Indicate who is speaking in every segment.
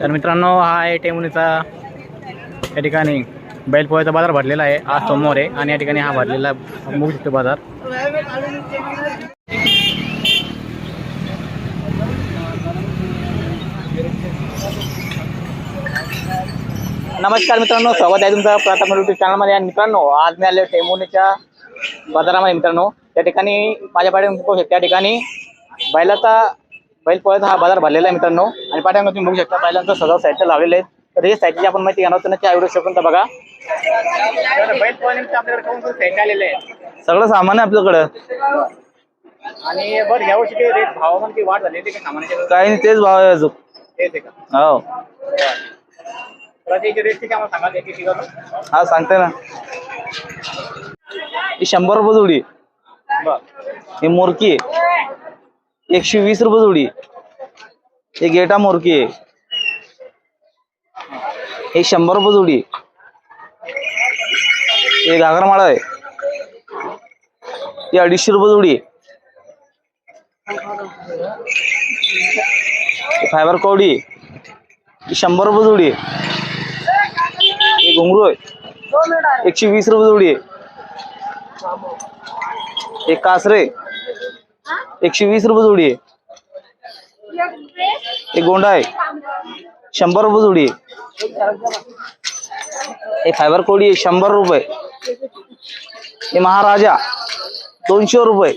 Speaker 1: तर मित्रांनो हा आहे टेमुनीचा या ठिकाणी बैलपोळ्याचा बाजार भरलेला आहे. आज सोमवार आहे आणि या ठिकाणी हा भरलेला बघू शकतो बाजार. नमस्कार मित्रांनो स्वागत आहे तुमचं प्रताप यूट्यूब चॅनलमध्ये आणि मित्रांनो आज मी आलो टेमुनीच्या बाजारामध्ये मित्रांनो. त्या ठिकाणी माझ्या पाठीमागे त्या ठिकाणी बैलाचा बैल पोळ्याचा हा बाजार भरलेला आहे मित्रांनो. आणि पाठीमागे तुम्ही बघू शकता बैलांचं सजाव साहित्य लावलेलं आहे तर हे साहित्याची आपण माहिती घेणार आहोत तर आवडू शकून तर बघा. साहित्य
Speaker 2: सगळं सामान आहे आपल्याकडं.
Speaker 1: आणि बरं यावर्षी काही रेट भावामध्ये काही वाढ झाली होती का सामान्याच्या
Speaker 2: काही नाही तेच भाव आहे अजून.
Speaker 1: तेच आहे का?
Speaker 2: हो.
Speaker 1: आम्हाला सांगाल किती किलो
Speaker 2: हा सांगते ना. ही शंभर रुपये जोडी
Speaker 1: बरं.
Speaker 2: ही मोरकी आहे. एकशे वीस रुपये जोडी. एक गेटा मोरकी आहे. हे शंभर रुपये जोडी. हे घागरमाळा आहे. ही अडीचशे रुपये जोडी आहे. फायबर कवडी आहे. शंभर रुपये जोडी आहे. हे घुंगरू आहे. एकशे वीस रुपये जोडी आहे. एक कासरे एकशे वीस रुपये जोडी आहे. एक गोंडा आहे. शंभर रुपये जोडी आहे. हे फायबर कोडी आहे शंभर रुपये. हे महाराजा दोनशे रुपये.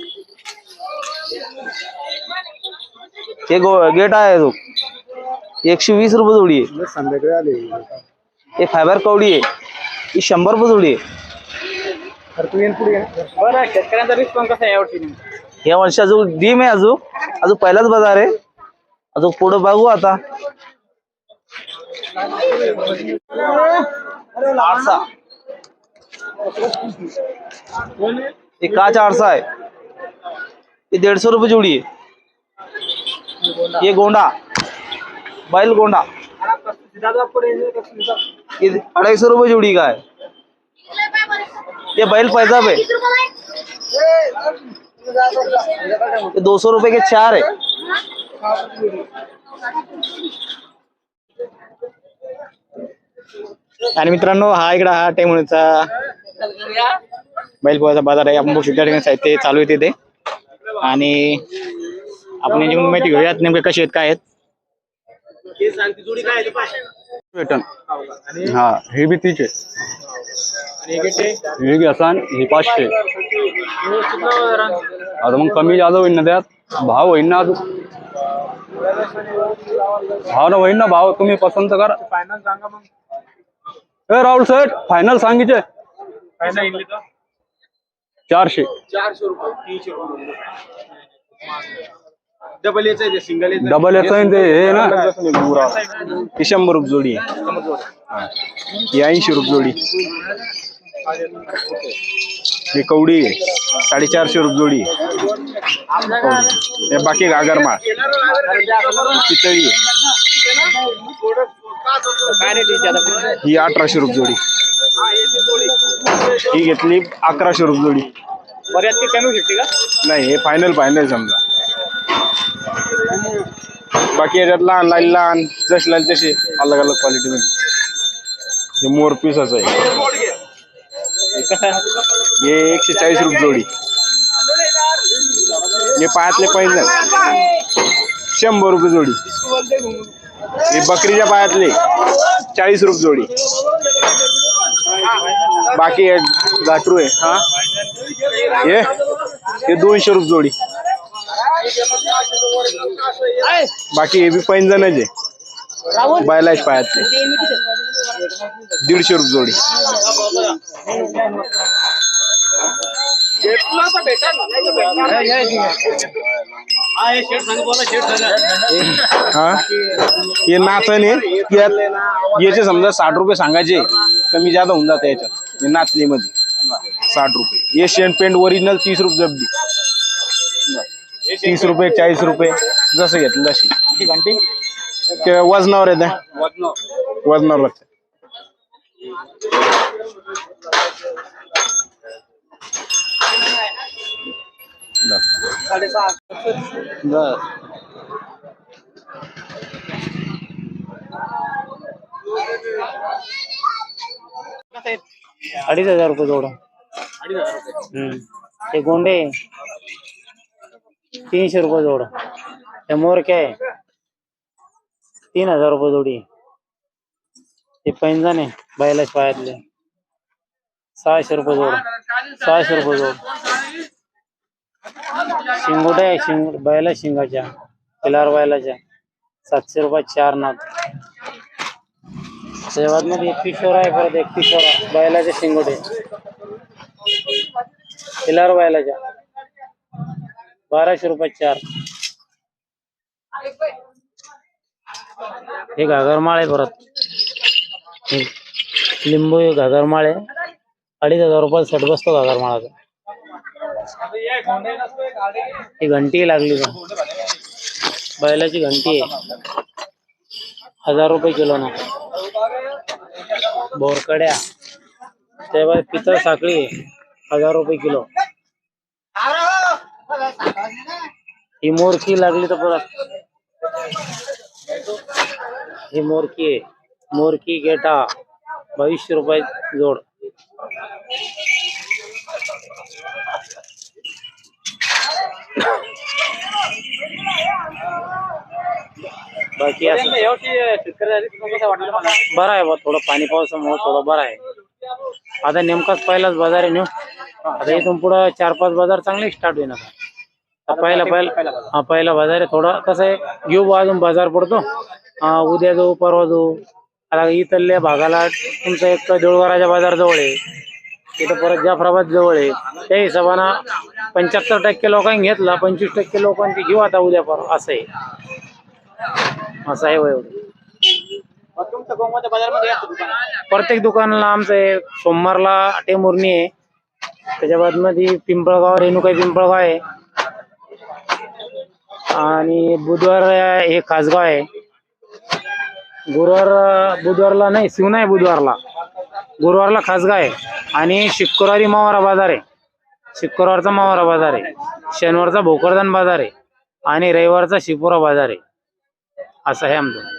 Speaker 2: हे गो गेट आहे तो एकशे वीस रुपये जोडी आहे.
Speaker 1: संध्याकाळी आले
Speaker 2: हे फायबर कवडी आहे. ही शंभर रुपये जोडी आहे.
Speaker 1: तू पुढे बरं शेतकऱ्यांचा रिस्पॉन्स कसा आहे यावर्षी?
Speaker 2: या वर्षी अजून डीम आहे अजून. अजून पहिलाच बाज़ार आहे. अजून पुढे बघू आता. आरसा. हे काच आरसा हे दीडशे रुपये जोडी आहे. ये गोंडा. बैल गोंडा. ये अढ़ाई सौ रुपये जोड़ी का है ये बैल पैजाब है ये दो सौ रुपए के चार है।
Speaker 1: आणि मित्रांनो हा इकडा हा टेमुळीचा बैलपोळाचा बाजार आहे. आपण बघू शकतो त्या ठिकाणी साहित्य चालू आहे तिथे. आणि आपण याची माहिती घेऊयात नेमके कसे आहेत काय आहेत.
Speaker 3: भेटन. हा हे बी तीच आहे. हे घ्यासान हे पाचशे. आता मग कमी जादा होईन ना त्यात. भाव होईन ना अजून. भाव ना होईन ना भाव तुम्ही पसंत करा. ए राहुल सेठ फायनल सांगितले. चारशे.
Speaker 1: डबल याचं आहे सिंगल
Speaker 3: डबल याचं आहे ते हे ना? हे शंभर रुपये जोडी आहे. ही ऐंशी रुपये जोडी. ही कवडी आहे. साडेचारशे रुपये जोडी आहे. हे बाकी गागरमाळ आहे.
Speaker 1: त्याचा?
Speaker 3: ही अठराशे रुपये जोडी. ही घेतली अकराशे रुपये जोडी.
Speaker 1: काही कमी शकते का?
Speaker 3: नाही हे फायनल फायनल समजा. बाकी याच्यात लहान लहान लहान जशी लाईल तशी. अलग अलग क्वालिटी मध्ये. हे मोर पीसच आहे. हे एकशे चाळीस रुपये जोडी. हे पायातले पैंजण शंभर रुपये जोडी. हे बकरीच्या पायातले चाळीस रुपये जोडी. बाकी घाटरू आहे. हा? हे? हे दोनशे रुपये जोडी. बाकी हे बी पैंजणच आहे. बैलाच पायातले. दीडशे रुपये जोडी. हा? हे नाचण यात याचे समजा साठ रुपये सांगायचे कमी जादा होऊन जाते याच्यात. नाचणीमध्ये. साठ रुपये. हे शेण पेंट ओरिजिनल तीस रुपये जब्दी तीस रुपये चाळीस रुपये जसं घेतलं तशी.
Speaker 1: किती घंटे
Speaker 3: ते वजनावर येते वजनावर लागते
Speaker 1: साडेसहा
Speaker 2: बर
Speaker 4: अडीच हजार रुपये. जोड हम्म. ते गोंडे. तीनशे रुपये जोड. हे मोर काय? तीन हजार रुपये जोडी. ते पैंजण आहे बैलाच पायातले. सहाशे रुपये जोड. सहाशे रुपये जोड. शिंगोट आहे शिंग बैला शिंगाच्या किलार बैलाच्या. सातशे रुपये चार नाथ सेवात मध्ये एकवीसशेवर आहे परत एकवीसशेवर बैलाचे शिंगोटे किलार बैलाच्या. बाराशे रुपये चार. हे घागरमाळ आहे परत. लिंबू हे घागरमाळ आहे. अडीच हजार रुपये सट बसतो घागरमाळाचा ही घंटी लागली का बैलाची घंटी आहे. हजार रुपये किलो ना. बोरकड्या. तेव्हा पितळ साखळी हजार रुपये किलो. ही मोरकी लागली तर परत ही मोरकी आहे. मोरकी गेटा. बावीसशे रुपये जोड. बाकी असं बरं आहे बा थोडं पाणी पावसामुळे थोडं बरं आहे. आता नेमकाच पहिलाच बाजार आहे न्यू आता इथून पुढं चार पाच बाजार चांगले स्टार्ट होईल आता. पहिला पहिला हा पहिला बाजार आहे थोडं कसं आहे घेऊ अजून बाजार पडतो. उद्या जाऊ परवा जाऊ. आता इथल्या भागाला तुमचं एक देऊळगाराच्या बाजार जवळ आहे. इथं परत जाफराबाद जवळ आहे. त्या हिशोबानं पंच्याहत्तर टक्के लोकांनी घेतला पंचवीस टक्के लोकांची घेऊ आता उद्या परवा असं आहे. असं आहे वय प्रत्येक दुकानाला आमचं सोमवारला टेमुर्णी आहे. त्याच्या बादमध्ये पिंपळगाव रेणुकाई पिंपळगाव आहे. आणि बुधवार हे खासगाव आहे. गुरुवार बुधवारला नाही शिव आहे बुधवारला. गुरुवारला खासगाव आहे. आणि शुक्रवारी मावारा बाजार आहे. शुक्रवारचा मावारा बाजार आहे. शनिवारचा भोकरदान बाजार आहे. आणि रविवारचा शिपुरा बाजार आहे. असं आहे आमचं.